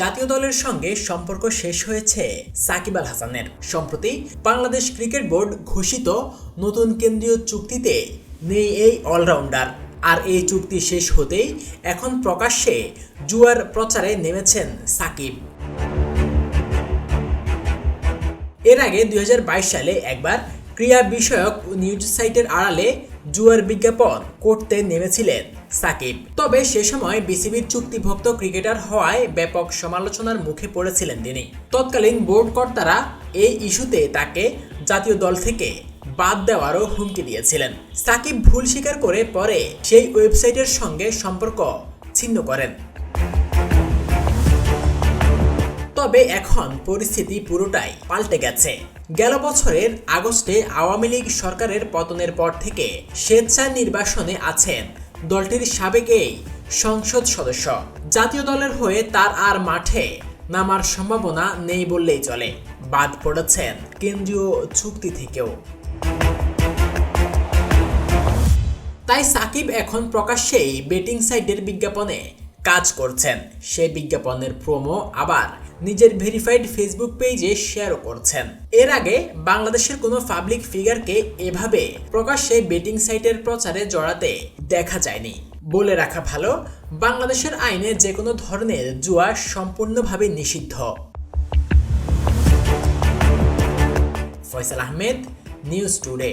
জাতীয় দলের সঙ্গে সম্পর্ক শেষ হয়েছে সাকিব আল হাসানের। সম্প্রতি বাংলাদেশ ক্রিকেট বোর্ড ঘোষিত নতুন কেন্দ্রীয় চুক্তিতে নেই এই অলরাউন্ডার। আর এই চুক্তি শেষ হতেই এখন প্রকাশ্যে জুয়ার প্রচারে নেমেছেন সাকিব। এর আগে দুই হাজার বাইশ সালে একবার ক্রীড়া বিষয়ক নিউজ সাইটের আড়ালে জুয়ার বিজ্ঞাপন করতে নেমেছিলেন সাকিব। তবে সে সময় বিসিবির চুক্তিভুক্ত ক্রিকেটার হওয়ায় ব্যাপক সমালোচনার মুখে পড়েছিলেন তিনি। তৎকালীন বোর্ড কর্তারা এই ইস্যুতে তাকে জাতীয় দল থেকে বাদ দেওয়ারও হুমকি দিয়েছিলেন। সাকিব ভুল স্বীকার করে পরে সেই ওয়েবসাইটের সঙ্গে সম্পর্ক ছিন্ন করেন। তবে এখন পরিস্থিতি পুরোটাই পাল্টে গেছে। গেল বছরের আগস্টে আওয়ামী লীগ সরকারের পতনের পর থেকে স্বেচ্ছা নির্বাসনে আছেন দলটির সাবেক এই সংসদ সদস্য। জাতীয় দলের হয়ে তার আর মাঠে নামার সম্ভাবনা নেই বললেই চলে। বাদ পড়েছেন কেন্দ্রীয় চুক্তি থেকেও। তাই সাকিব এখন প্রকাশ্যেই বেটিং সাইটের বিজ্ঞাপনে কাজ করছেন। সেই বিজ্ঞাপনের প্রোমো আবার নিজের ভেরিফাইড ফেসবুক পেজে শেয়ারও করছেন। এর আগে বাংলাদেশের কোনো পাবলিক ফিগারকে এভাবে প্রকাশ্যে বেটিং সাইটের প্রচারে জড়াতে দেখা যায়নি। বলে রাখা ভালো, বাংলাদেশের আইনে যে কোনো ধরনের জুয়া সম্পূর্ণভাবে নিষিদ্ধ। Faisal Ahmed news today